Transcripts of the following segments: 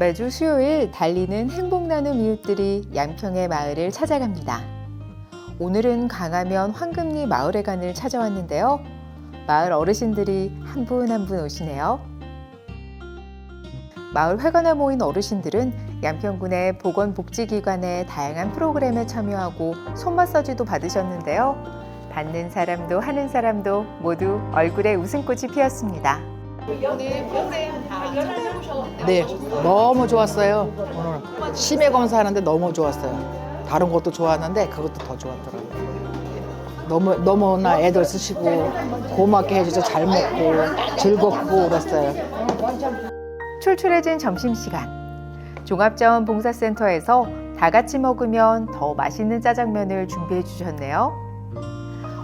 매주 수요일 달리는 행복 나눔 이웃들이 양평의 마을을 찾아갑니다. 오늘은 강화면 황금리 마을회관을 찾아왔는데요. 마을 어르신들이 한 분 한 분 오시네요. 마을 회관에 모인 어르신들은 양평군의 보건복지기관의 다양한 프로그램에 참여하고 손 마사지도 받으셨는데요. 받는 사람도 하는 사람도 모두 얼굴에 웃음꽃이 피었습니다. 네, 너무 좋았어요. 오늘 치매 검사하는데 너무 좋았어요. 다른 것도 좋았는데 그것도 더 좋았더라고요. 너무 너무나 애들 쓰시고 고맙게 해주셔서 잘 먹고 즐겁고 그랬어요. 출출해진 점심시간. 종합자원봉사센터에서 다 같이 먹으면 더 맛있는 짜장면을 준비해 주셨네요.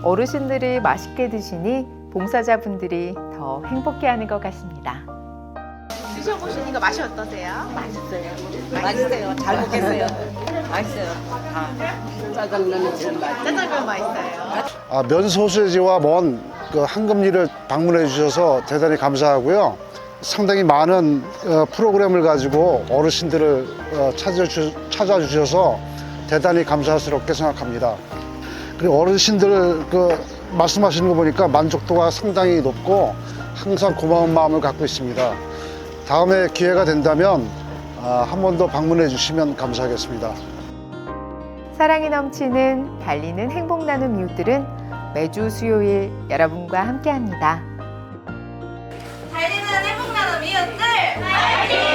어르신들이 맛있게 드시니 봉사자분들이 더 행복해하는 것 같습니다. 드셔보시니까 맛이 어떠세요? 맛있어요. 잘 먹겠어요. 맛있어요. 짜장면이 제일 맛있어요. 짜장면 맛있어요. 아, 면 소시지와 먼그 한금리를 방문해 주셔서 대단히 감사하고요. 상당히 많은 어, 프로그램을 가지고 어르신들을 어, 찾아주, 찾아주셔서 대단히 감사스럽게 생각합니다. 그리고 어르신들 그 말씀하시는 거 보니까 만족도가 상당히 높고 항상 고마운 마음을 갖고 있습니다. 다음에 기회가 된다면 아, 한번 더 방문해 주시면 감사하겠습니다. 사랑이 넘치는 달리는 행복 나눔 이웃들은 매주 수요일 여러분과 함께합니다. 달리는 행복 나눔 이웃들!